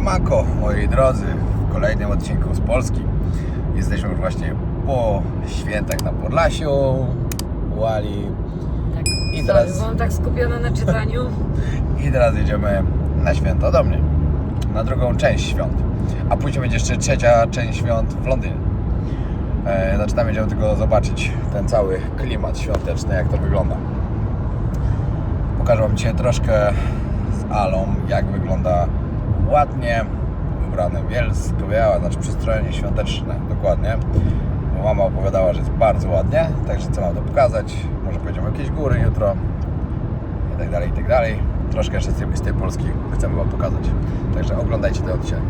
Siemanko, moi drodzy, w kolejnym odcinku z Polski. Jesteśmy już właśnie po świętach na Podlasiu, u Ali Tak. I teraz- Byłam tak skupiona na czytaniu. i teraz jedziemy na święta do mnie, na drugą część świąt. A później będzie jeszcze trzecia część świąt w Londynie. E, znaczy tam będziemy tylko zobaczyć ten cały klimat świąteczny, jak to wygląda. Pokażę Wam dzisiaj troszkę z Alą, jak wygląda ładnie ubrane bielsko-białe, znaczy przystrojenie świąteczne, dokładnie. Bo mama opowiadała, że jest bardzo ładnie, także chcę Wam to pokazać. Może pojedziemy jakieś góry jutro i tak dalej, i tak dalej. Troszkę jeszcze z tej Polski chcemy Wam pokazać. Także oglądajcie ten odcinek.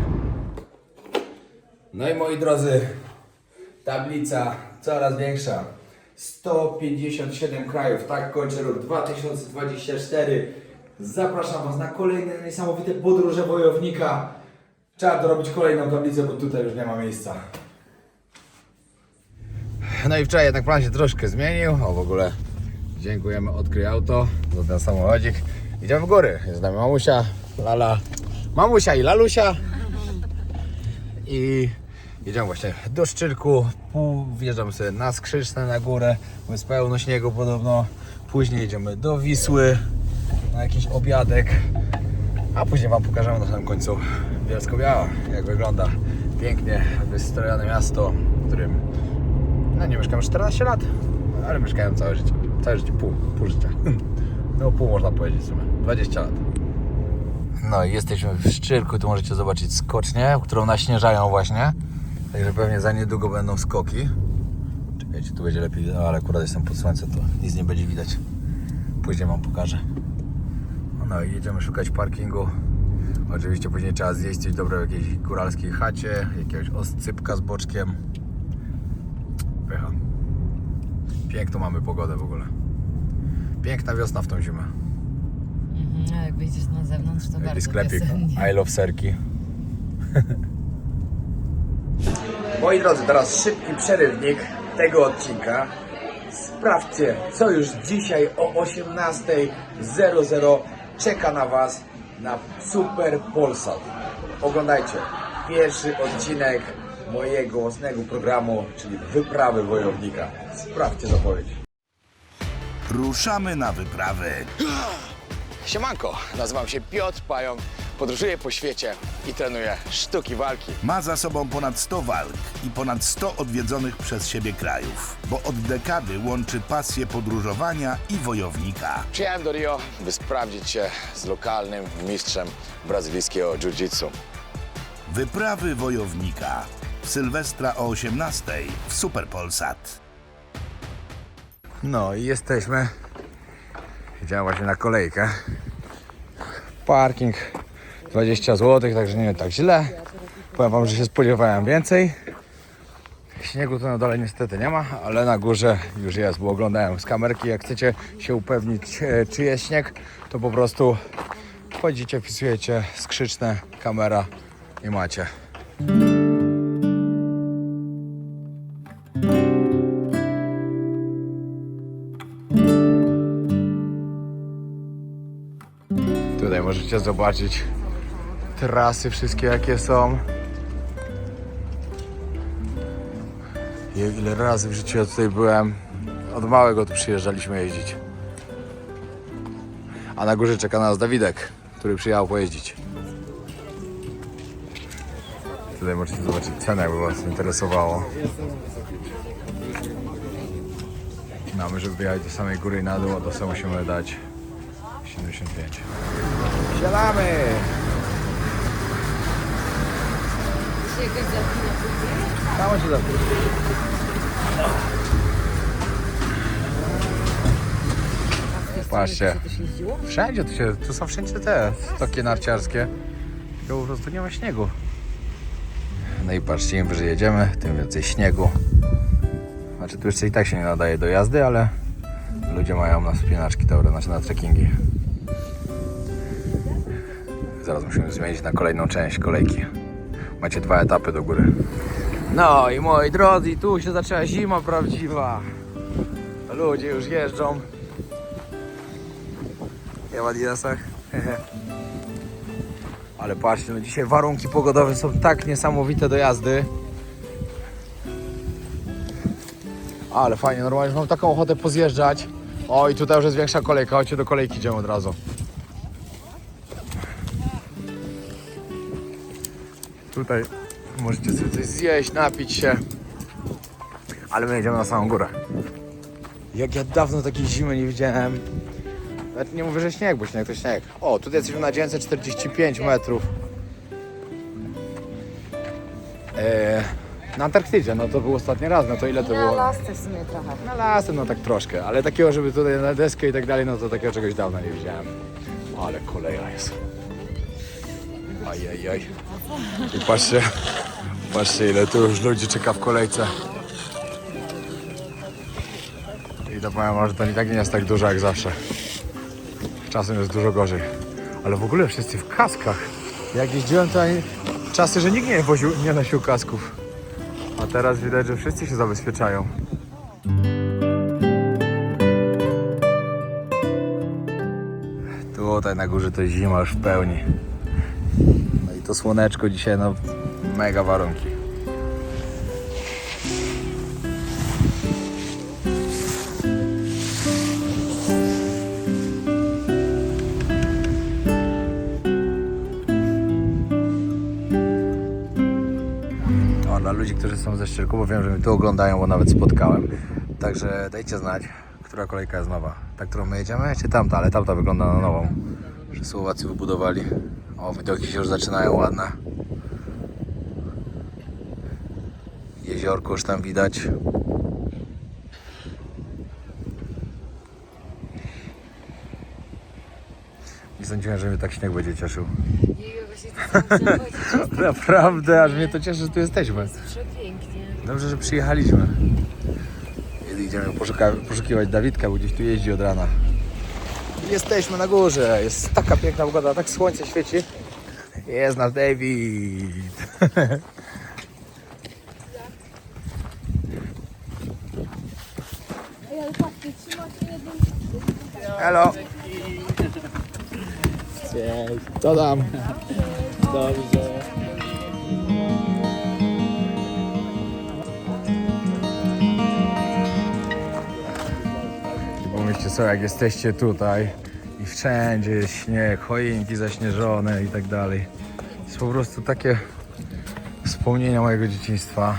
No i moi drodzy, tablica coraz większa. 157 krajów, tak kończy rok 2024. Zapraszam Was na kolejne niesamowite podróże wojownika. Trzeba dorobić kolejną tablicę, bo tutaj już nie ma miejsca. No i wczoraj jednak plan się troszkę zmienił. O w ogóle dziękujemy Odkryj Auto za ten samochodzik. Idziemy w góry. Jest z nami mamusia, Lala, mamusia i Lalusia. I jedziemy właśnie do Szczyrku. Pół wjeżdżamy sobie na Skrzyczne na górę. Jest pełno śniegu podobno. Później jedziemy do Wisły na jakiś obiadek. A później Wam pokażemy na samym końcu Bielsko-Biała, jak wygląda pięknie wystrojone miasto, w którym no nie mieszkam już 14 lat, ale mieszkałem całe życie. Całe życie, pół, pół życia. No pół można powiedzieć w sumie, 20 lat. No i jesteśmy w Szczyrku, tu możecie zobaczyć skocznię, którą naśnieżają właśnie. Także pewnie za niedługo będą skoki. Czekajcie, tu będzie lepiej, no, ale akurat jestem pod słońcem, to nic nie będzie widać. Później Wam pokażę. No i jedziemy szukać parkingu. Oczywiście później trzeba zjeść coś dobrego w jakiejś góralskiej chacie, jakiegoś oscypka z boczkiem. Pycha. Piękną mamy pogodę w ogóle. Piękna wiosna w tą zimę. Mhm, a jak wyjdziesz na zewnątrz, to Taki bardzo sklepik wiosennie. I love serki. Moi drodzy, teraz szybki przerywnik tego odcinka. Sprawdźcie, co już dzisiaj o 18.00 czeka na Was na Super Polsat. Oglądajcie pierwszy odcinek mojego własnego programu, czyli Wyprawy Wojownika. Sprawdźcie zapowiedź. Ruszamy na wyprawę. Siemanko, nazywam się Piotr Pająk, podróżuję po świecie i trenuję sztuki walki. Ma za sobą ponad 100 walk i ponad 100 odwiedzonych przez siebie krajów, bo od dekady łączy pasję podróżowania i wojownika. Przyjechałem do Rio, by sprawdzić się z lokalnym mistrzem brazylijskiego jiu-jitsu. Wyprawy wojownika. W Sylwestra o 18 w Super Polsat. No i jesteśmy. Idziemy właśnie na kolejkę. Parking 20 zł, także nie tak źle. Powiem wam, że się spodziewałem więcej. Śniegu tu na dole niestety nie ma, ale na górze już jest, bo oglądałem z kamerki. Jak chcecie się upewnić, e, czy jest śnieg, to po prostu wchodzicie, wpisujecie skrzyczne, kamera i macie. Tutaj możecie zobaczyć trasy wszystkie jakie są. Ile razy w życiu ja tutaj byłem. Od małego tu przyjeżdżaliśmy jeździć. A na górze czeka nas Dawidek, który przyjechał pojeździć. Tutaj możecie zobaczyć cenę, jakby Was interesowało. Mamy, żeby wyjechać do samej góry i na dół, a sobie musimy dać 75. Siadamy! Zapina? Samo się zapuści. Patrzcie. Wszędzie to się, to są wszędzie te stoki narciarskie. Tylko po prostu nie ma śniegu. No i patrzcie, im wyżej jedziemy, tym więcej śniegu. Znaczy tu jeszcze i tak się nie nadaje do jazdy, ale ludzie mają na spinaczki dobre, znaczy na trekkingi. Zaraz musimy zmienić na kolejną część kolejki. Macie dwa etapy do góry. No i moi drodzy, tu się zaczęła zima prawdziwa. Ludzie już jeżdżą. Ja w adidasach. Ale patrzcie, no dzisiaj warunki pogodowe są tak niesamowite do jazdy. Ale fajnie, normalnie mam taką ochotę pozjeżdżać. O i tutaj już jest większa kolejka, chodźcie do kolejki idziemy od razu. Tutaj możecie sobie coś zjeść, napić się. Ale my jedziemy na samą górę. Jak ja dawno takiej zimy nie widziałem. Nawet nie mówię, że śnieg, bo śnieg to śnieg. O, tutaj jesteśmy na 945 metrów. Eee, na Antarktydzie, no to był ostatni raz, no to ile to Na było? lasce w sumie trochę. Na lasy, no tak troszkę, ale takiego, żeby tutaj na deskę i tak dalej, no to takiego czegoś dawno nie widziałem. Ale koleja jest. Ajajaj. I patrzcie, patrzcie ile tu już ludzi czeka w kolejce. I to powiem że to i tak nie jest tak dużo jak zawsze. Czasem jest dużo gorzej. Ale w ogóle wszyscy w kaskach. Jak jeździłem ani- czasy, że nikt nie, woził, nie nosił kasków. A teraz widać, że wszyscy się zabezpieczają. Tutaj na górze to zima już w pełni. To słoneczko dzisiaj, no mega warunki. O, dla ludzi, którzy są ze Szczyrku, bo wiem, że mnie tu oglądają, bo nawet spotkałem. Także dajcie znać, która kolejka jest nowa. Ta, którą my jedziemy, czy tamta? Ale tamta wygląda na nową. Że Słowacy wybudowali. O, widoki się już zaczynają ładne. Jeziorko już tam widać. Nie sądziłem, że mnie tak śnieg będzie cieszył. Naprawdę, aż mnie to cieszy, że tu jesteśmy. Przepięknie. Dobrze, że przyjechaliśmy. Kiedy idziemy poszukiwać Dawidka, bo gdzieś tu jeździ od rana. Jesteśmy na górze, jest taka piękna pogoda, tak słońce świeci. Jest nasz David. Hello. Cześć. Co tam? Dobrze. Sobie, jak jesteście tutaj i wszędzie jest śnieg, choinki zaśnieżone i tak dalej. Jest po prostu takie wspomnienia mojego dzieciństwa.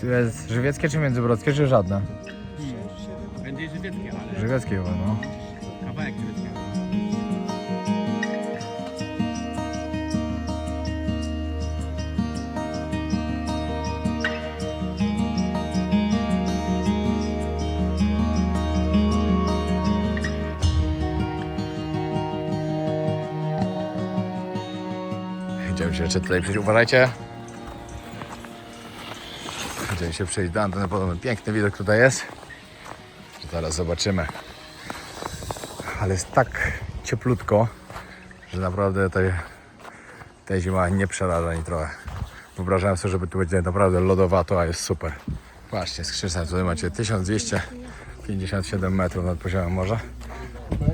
Tu jest żywieckie czy międzybrodzkie, czy żadne? Będzie żywieckie, ale Żywieckie chyba, no. Jeszcze tutaj przejść. Uważajcie. Idziemy się przejść do anteny. Podobno piękny widok tutaj jest. Zaraz zobaczymy. Ale jest tak cieplutko, że naprawdę ta, ta zima nie przeraża ani trochę. Wyobrażałem sobie, żeby tu będzie naprawdę lodowato, a jest super. Właśnie, skrzysem tutaj macie 1257 metrów nad poziomem morza.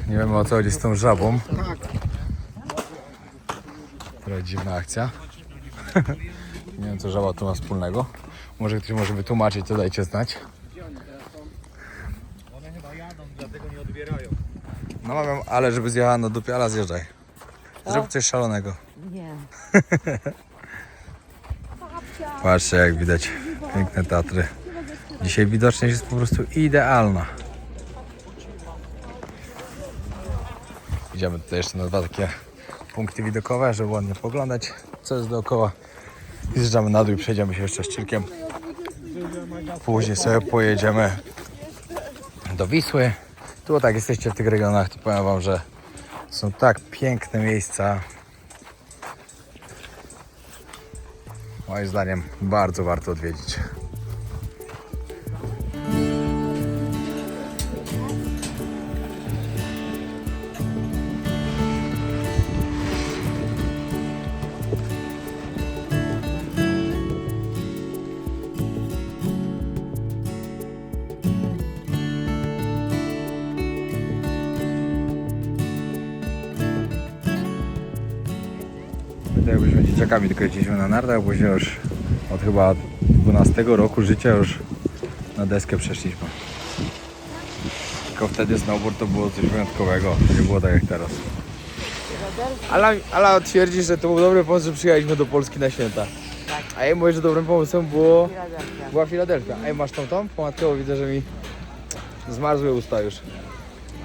Nie wiem o co chodzi z tą żabą. Trochę dziwna akcja. Nie wiem, co żaba tu ma wspólnego. Może ktoś może wytłumaczyć, to dajcie znać. One chyba jadą, dlatego nie odbierają. No mam, ale żeby zjechała na dupie, ale zjeżdżaj. Zrób coś szalonego. Nie. Patrzcie, jak widać piękne Tatry. Dzisiaj widoczność jest po prostu idealna. Idziemy tutaj jeszcze na dwa takie punkty widokowe, żeby ładnie poglądać, co jest dookoła. I zjeżdżamy na dół i przejdziemy się jeszcze szczykiem. Później sobie pojedziemy do Wisły. Tu tak jesteście w tych regionach, to powiem Wam, że są tak piękne miejsca. Moim zdaniem bardzo warto odwiedzić. Dzieciakami tylko jeździliśmy na nartach, a później już od chyba 12 roku życia już na deskę przeszliśmy. Tylko wtedy snowboard to było coś wyjątkowego, nie było tak jak teraz. Ala, Ala twierdzi, że to był dobry pomysł, że przyjechaliśmy do Polski na święta. A ja mówię, że dobrym pomysłem było, Filadelfia. była Filadelfia. Ej, masz tą tą? Pomadkowo widzę, że mi zmarzły usta już.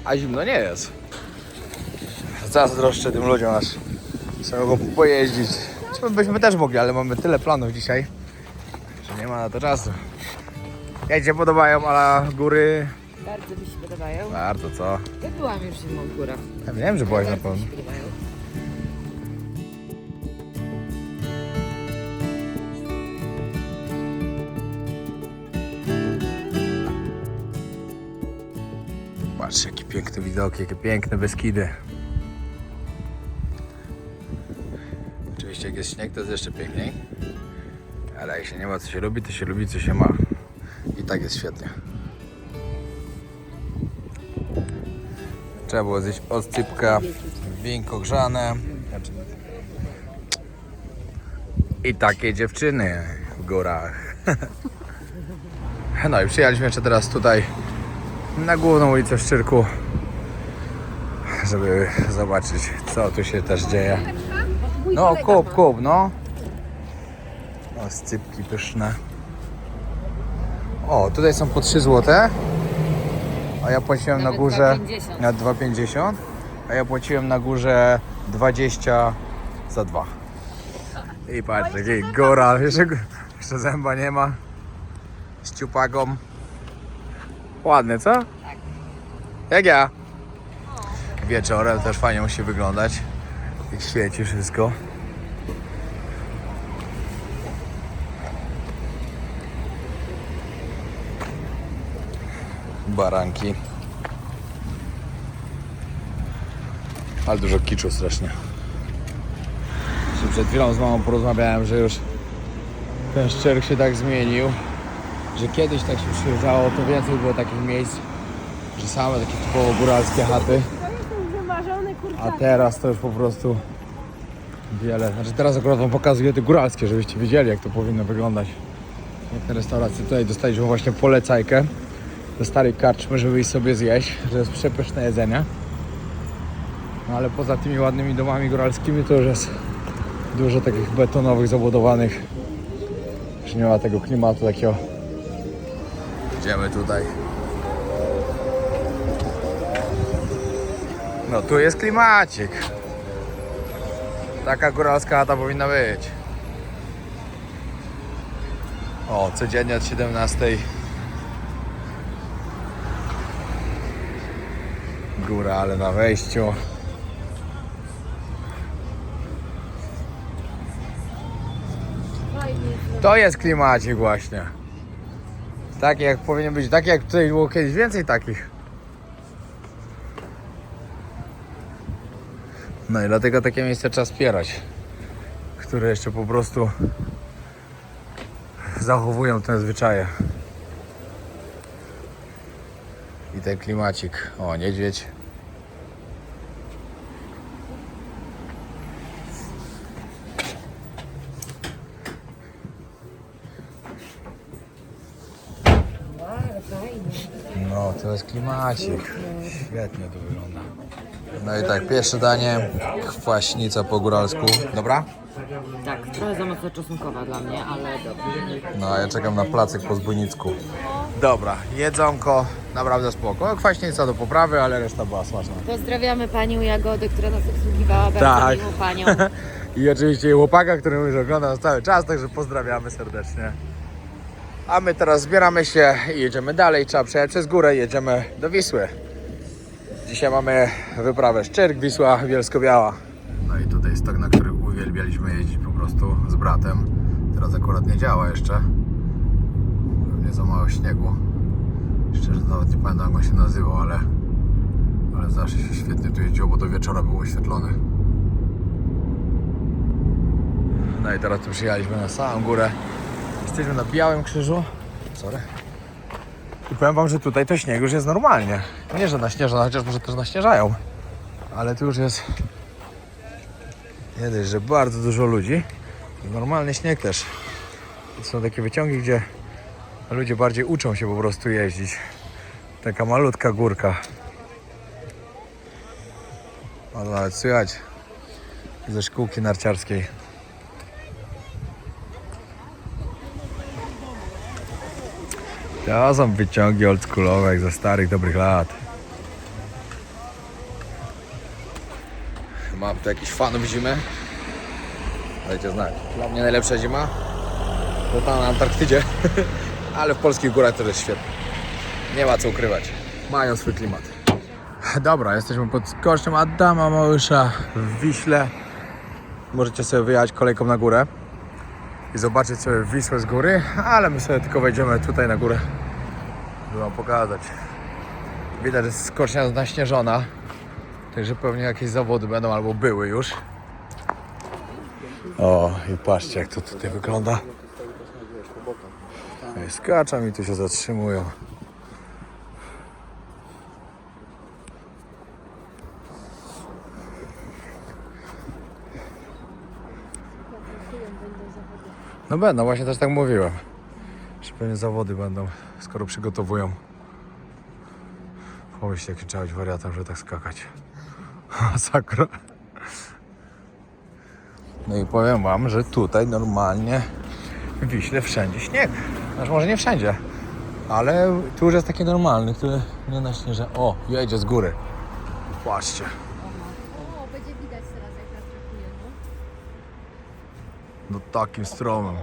A zimno nie jest. Zazdroszczę tym ludziom aż sobie mogą pojeździć. Byśmy też mogli, ale mamy tyle planów dzisiaj, że nie ma na to czasu. Jak Ci się podobają, ale góry? Bardzo mi się podobają. Bardzo, co? Ja byłam już zimą w górach. Ja wiem, że byłaś na Bardzo mi pewno. się podobają. Patrzcie, jakie piękne widoki, jakie piękne Beskidy. Śnieg, to jest jeszcze piękniej. Ale jak się nie ma co się lubi, to się lubi co się ma. I tak jest świetnie. Trzeba było zjeść oscypka, winko grzane. I takie dziewczyny w górach. No i przyjechaliśmy jeszcze teraz tutaj na główną ulicę w Szczyrku, żeby zobaczyć, co tu się też dzieje. No, kup, kup, no. O, scypki pyszne. O, tutaj są po 3 zł. A ja płaciłem na Nawet górze 2,50. na 2,50. A ja płaciłem na górze 20 za 2. I patrz, jaki góral. Jeszcze, jeszcze zęba nie ma. Z ciupagą. Ładny, co? Tak. Jak ja? Wieczorem też fajnie musi wyglądać. Jak świeci wszystko. Baranki. Ale dużo kiczu strasznie. Przed chwilą z mamą porozmawiałem, że już ten szczerk się tak zmienił, że kiedyś tak się przyjeżdżało, to więcej było takich miejsc, że same takie typowo góralskie chaty. A teraz to już po prostu wiele. Znaczy teraz akurat wam pokazuję te góralskie, żebyście wiedzieli jak to powinno wyglądać. Te restauracje. Tutaj dostaliśmy właśnie polecajkę do starej karczmy, żeby iść sobie zjeść, że jest przepyszne jedzenie. No ale poza tymi ładnymi domami góralskimi to już jest dużo takich betonowych, zabudowanych. Już nie ma tego klimatu takiego. Idziemy tutaj. No tu jest klimacik. Taka góralska chata powinna być. O, codziennie od 17. Góra, ale na wejściu. To jest klimacik właśnie. Taki jak powinien być, taki jak tutaj było kiedyś więcej takich. No i dlatego takie miejsce trzeba wspierać, które jeszcze po prostu zachowują te zwyczaje. I ten klimacik. O, niedźwiedź. No, to jest klimacik. Świetnie to wygląda. No i tak, pierwsze danie, kwaśnica po góralsku. Dobra? Tak, trochę za mocno czosnkowa dla mnie, ale dobrze. No, a ja czekam na placek po zbójnicku. Dobra, jedzonko, naprawdę spoko. Kwaśnica do poprawy, ale reszta była smaczna. Pozdrawiamy panią Jagodę, która nas obsługiwała bardzo Tak. miłą panią. I oczywiście chłopaka, który już ogląda nas cały czas, także pozdrawiamy serdecznie. A my teraz zbieramy się i jedziemy dalej. Trzeba przejechać przez górę, jedziemy do Wisły. Dzisiaj mamy wyprawę Szczyrk, Wisła, Bielsko-Biała. No i tutaj jest tok, na który uwielbialiśmy jeździć po prostu z bratem. Teraz akurat nie działa jeszcze. Pewnie za mało śniegu. Szczerze nawet nie pamiętam jak on się nazywał, ale, ale zawsze się świetnie tu jeździło, bo do wieczora był oświetlony. No i teraz tu przyjechaliśmy na samą górę. Jesteśmy na Białym Krzyżu. Sorry. I powiem wam, że tutaj to śnieg już jest normalnie. Nie, że naśnieża, chociaż może też naśnieżają. Ale tu już jest Nie dość, że bardzo dużo ludzi. Normalny śnieg też. Są takie wyciągi, gdzie ludzie bardziej uczą się po prostu jeździć. Taka malutka górka. O, nawet słychać ze szkółki narciarskiej. To są wyciągi oldschoolowe jak ze starych, dobrych lat. Mam tu jakiś fanów zimy. Dajcie znać. Dla mnie najlepsza zima to tam na Antarktydzie, ale w polskich górach też jest świetnie. Nie ma co ukrywać. Mają swój klimat. Dobra, jesteśmy pod kosztem Adama Małysza w Wiśle. Możecie sobie wyjechać kolejką na górę i zobaczyć sobie Wisłę z góry, ale my sobie tylko wejdziemy tutaj na górę, żeby wam pokazać. Widać, że skocznia jest naśnieżona, także pewnie jakieś zawody będą albo były już. O, i patrzcie jak to tutaj wygląda. I skaczą i tu się zatrzymują. No będą, właśnie też tak mówiłem. Że pewnie zawody będą, skoro przygotowują. Pomyślcie, jaki trzeba być wariatem, żeby tak skakać. Masakra. No i powiem wam, że tutaj normalnie w Wiśle wszędzie śnieg. Znaczy może nie wszędzie, ale tu już jest taki normalny, który nie naśnieża. O, jedzie z góry. Patrzcie. O, będzie widać teraz jak nas brakuje, no. Takim stromem.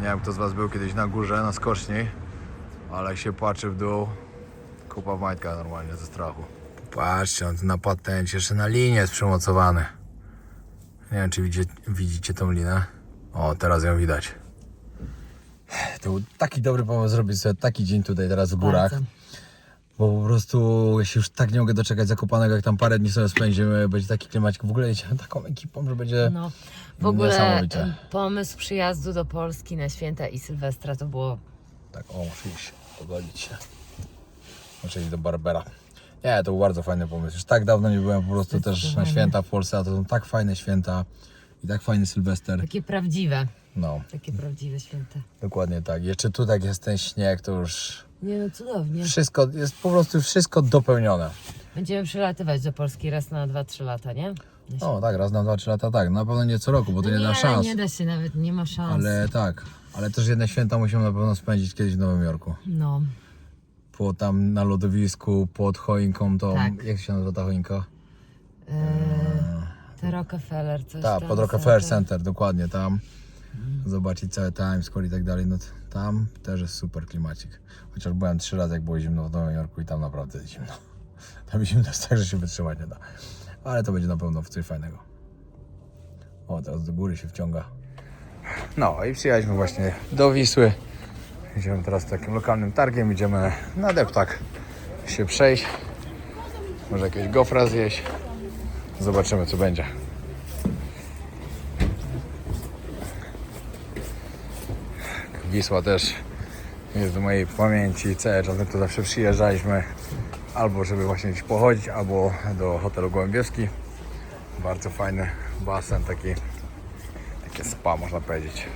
Nie wiem kto z was był kiedyś na górze, na skoczni, ale jak się patrzy w dół, kupa w majtkach normalnie ze strachu. Patrzcie, on na patencie, jeszcze na linię jest przymocowany. Nie wiem czy widzicie, widzicie tą linę. O, teraz ją widać. To był taki dobry pomysł zrobić sobie taki dzień tutaj teraz w górach. Bardzo. Bo po prostu ja się już tak nie mogę doczekać Zakopanego, jak tam parę dni sobie spędzimy, będzie taki klimacik. W ogóle jedziemy taką ekipą, że będzie... No, w ogóle Niesamowicie. em, pomysł przyjazdu do Polski na święta i Sylwestra to było Tak, o, muszę iść, pogolić się. Muszę iść do Barbera. Nie, to był bardzo fajny pomysł. Już tak dawno nie byłem po prostu też na Zdecydowanie. święta w Polsce, a to są tak fajne święta i tak fajny Sylwester. takie prawdziwe, No, takie prawdziwe święta. dokładnie tak. Jeszcze tu tak jest ten śnieg, to już Nie no, cudownie. wszystko, jest po prostu wszystko dopełnione. Będziemy przylatywać do Polski raz na 2-3 lata, nie? O, tak, raz na dwa, trzy lata, tak. Na pewno nie co roku, bo to No nie, da szans. nie da się nawet, nie ma szans. Ale tak, ale też jedne święta musimy na pewno spędzić kiedyś w Nowym Jorku. No, Po tam na lodowisku, pod choinką, to Tak. jak się nazywa ta choinka? te Rockefeller, coś Tak, tam. pod Rockefeller Center. Center, dokładnie tam. Zobaczyć cały Times Square i tak dalej, no tam też jest super klimacik. Chociaż byłem trzy razy jak było zimno w Nowym Jorku i tam naprawdę jest zimno. Tam zimno jest tak, że się wytrzymać nie da. Ale to będzie na pewno coś fajnego. O, teraz do góry się wciąga. No i przyjechaliśmy właśnie do Wisły. Idziemy teraz takim lokalnym targiem, idziemy na deptak się przejść. Może jakiegoś gofra zjeść. Zobaczymy co będzie. Wisła też jest w mojej pamięci. Cały czas my tu zawsze przyjeżdżaliśmy albo żeby właśnie gdzieś pochodzić, albo do hotelu Gołębieski. Bardzo fajny basen, taki takie spa można powiedzieć.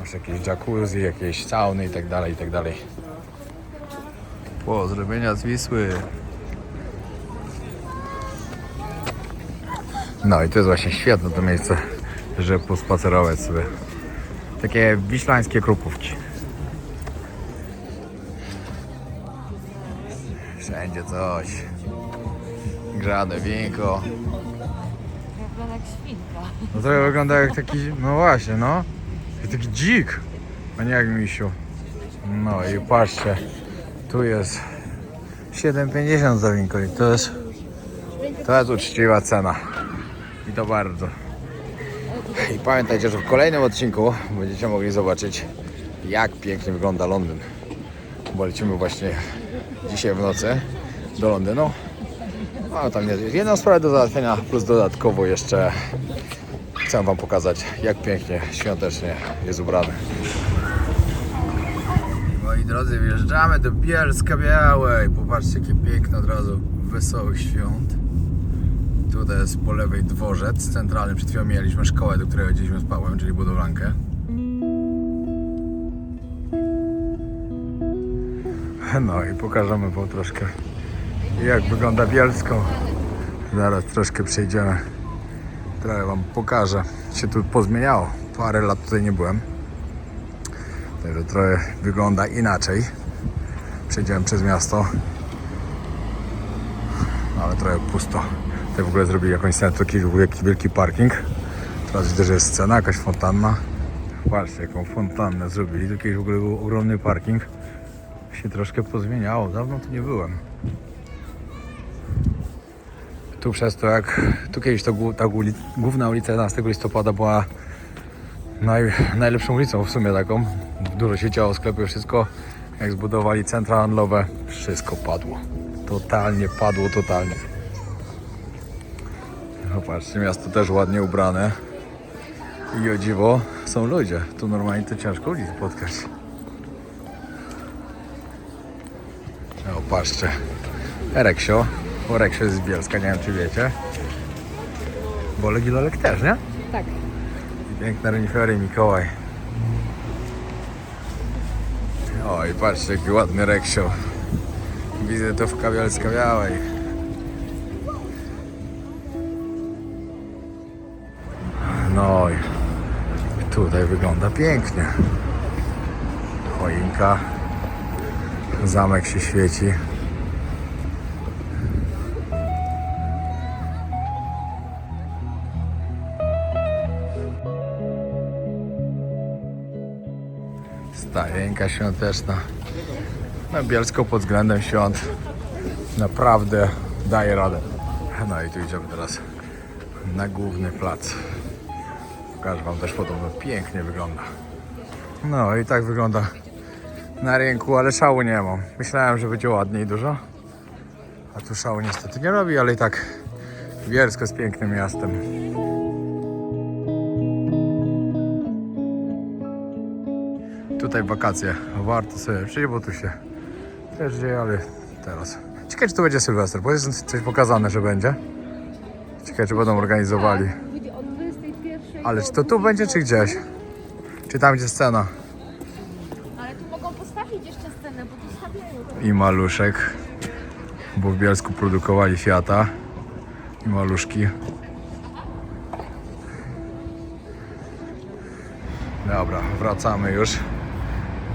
Masz jakieś jacuzzi, jakieś sauny i tak dalej, i tak. Pozdrowienia z Wisły. No i to jest właśnie świetne to miejsce, żeby pospacerować sobie. Takie wiślańskie krupówki. Wszędzie coś. Grzane winko. Wygląda jak świnka. No to wygląda jak taki, no właśnie, no. Jak taki dzik, a nie jak misiu. No i patrzcie, tu jest 7,50 za winko i to jest, to jest uczciwa cena. I to bardzo. I pamiętajcie, że w kolejnym odcinku będziecie mogli zobaczyć, jak pięknie wygląda Londyn. Bo lecimy właśnie dzisiaj w nocy do Londynu. A tam jest jedna sprawa do załatwienia, plus dodatkowo jeszcze chcę Wam pokazać, jak pięknie świątecznie jest ubrany. Moi drodzy, wjeżdżamy do Bielska Białej. Popatrzcie, jakie piękne od razu wesołych świąt. Prawo to jest po lewej dworzec centralny. Przed chwilą mieliśmy szkołę, do której chodziliśmy z Pawłem, czyli budowlankę. No i pokażemy wam troszkę jak wygląda Bielsko. Zaraz troszkę przejdziemy. Trochę wam pokażę. Się tu pozmieniało. Parę lat tutaj nie byłem. Także trochę wygląda inaczej. Przejdziemy przez miasto. Ale trochę pusto. Tutaj w ogóle zrobili jakąś scenę, taki wielki, wielki parking. Teraz widzę, że jest scena, jakaś fontanna. Patrzcie, jaką fontannę zrobili. Tu kiedyś w ogóle był ogromny parking. Się troszkę pozmieniało. Dawno tu nie byłem. Tu przez to jak... Tu kiedyś to ta główna ulica 11 listopada była naj, najlepszą ulicą w sumie taką. Dużo się działo, sklepy, wszystko. Jak zbudowali centra handlowe, wszystko padło. Totalnie padło, totalnie. No patrzcie, miasto też ładnie ubrane. I o dziwo są ludzie. Tu normalnie to ciężko ludzi spotkać. O, patrzcie. Reksio. Bo Reksio jest z Bielska, nie wiem czy wiecie. Bolek i Lolek też, nie? Tak. I piękne renifery Mikołaj. Oj, patrzcie jaki ładny Reksio. Wizytówka Bielska Białej. Tutaj wygląda pięknie. Choinka. Zamek się świeci. Stajenka świąteczna. No Bielsko pod względem świąt naprawdę daje radę. No i tu idziemy teraz na główny plac. Pokażę Wam też podobno pięknie wygląda. No i tak wygląda na rynku, ale szału nie mam. Myślałem, że będzie ładniej dużo. A tu szału niestety nie robi, ale i tak Bielsko jest pięknym miastem. Tutaj wakacje. Warto sobie przyjść, bo tu się też dzieje, ale teraz. Ciekawe, czy to będzie Sylwester, bo jest coś pokazane, że będzie. Ciekawe, czy będą organizowali. O 21. Ale czy to tu będzie, czy gdzieś? Czy tam, gdzie scena? Ale tu mogą postawić jeszcze scenę, bo tu stawiają. I maluszek. Bo w Bielsku produkowali Fiata. I maluszki. Dobra, wracamy już.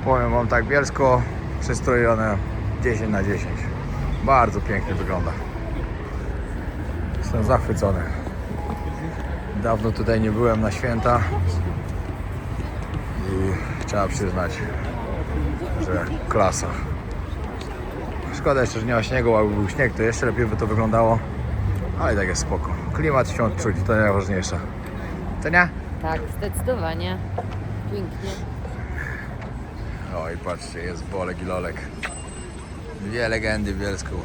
Powiem wam tak, Bielsko przystrojone 10 na 10. Bardzo pięknie wygląda. Jestem zachwycony. Dawno tutaj nie byłem na święta. I trzeba przyznać, że klasa. Szkoda jeszcze, że nie ma śniegu, a jakby był śnieg, to jeszcze lepiej by to wyglądało. Ale i tak jest spoko. Klimat świąt czuć, to najważniejsze. To nie? Tak, zdecydowanie. Pięknie. Oj, patrzcie, jest Bolek i Lolek. Dwie legendy w Bielsku.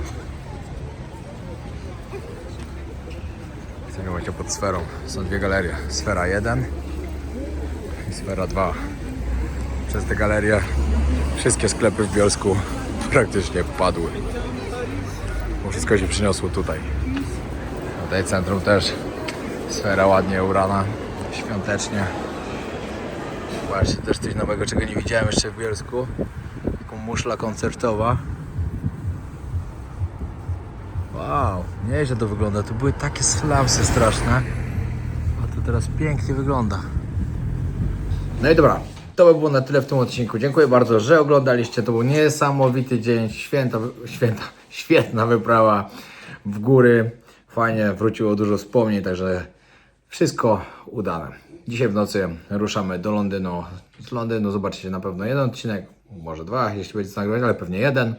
W tym momencie pod sferą są dwie galerie. Sfera 1 i sfera 2. Przez te galerie wszystkie sklepy w Bielsku praktycznie padły. Bo wszystko się przyniosło tutaj. Tutaj centrum też sfera ładnie ubrana, świątecznie. Zobaczcie, też coś nowego, czego nie widziałem jeszcze w Bielsku. Taką muszla koncertowa. Nieźle to wygląda. Tu były takie slamsy straszne. A to teraz pięknie wygląda. No i dobra, to by było na tyle w tym odcinku. Dziękuję bardzo, że oglądaliście. To był niesamowity dzień, święta, święta, świetna wyprawa w góry. Fajnie, wróciło dużo wspomnień, także wszystko udane. Dzisiaj w nocy ruszamy do Londynu. Z Londynu zobaczycie na pewno jeden odcinek, może dwa, jeśli będziecie nagrywać, ale pewnie jeden.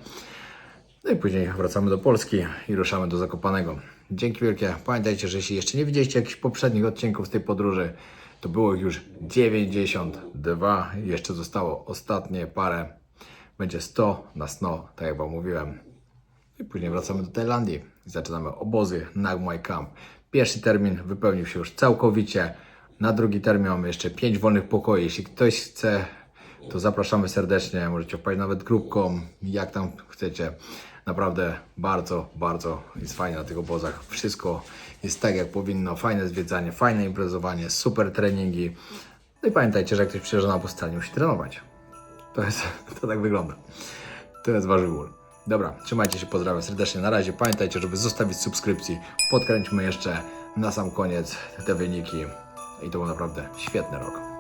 No i później wracamy do Polski i ruszamy do Zakopanego. Dzięki wielkie. Pamiętajcie, że jeśli jeszcze nie widzieliście jakichś poprzednich odcinków z tej podróży, to było ich już 92. Jeszcze zostało ostatnie parę. Będzie 100 na 100, tak jak Wam mówiłem. I później wracamy do Tajlandii i zaczynamy obozy Nagmai Camp. Pierwszy termin wypełnił się już całkowicie. Na drugi termin mamy jeszcze 5 wolnych pokoi. Jeśli ktoś chce, to zapraszamy serdecznie. Możecie wpaść nawet grupką, jak tam chcecie. Naprawdę bardzo, bardzo jest fajnie na tych obozach. Wszystko jest tak jak powinno. Fajne zwiedzanie, fajne imprezowanie, super treningi. No i pamiętajcie, że jak ktoś przyjeżdża na obóz, musi trenować. To jest, to tak wygląda. To jest wasz wybór. Dobra, trzymajcie się, pozdrawiam serdecznie. Na razie pamiętajcie, żeby zostawić subskrypcji. Podkręćmy jeszcze na sam koniec te wyniki. I to był naprawdę świetny rok.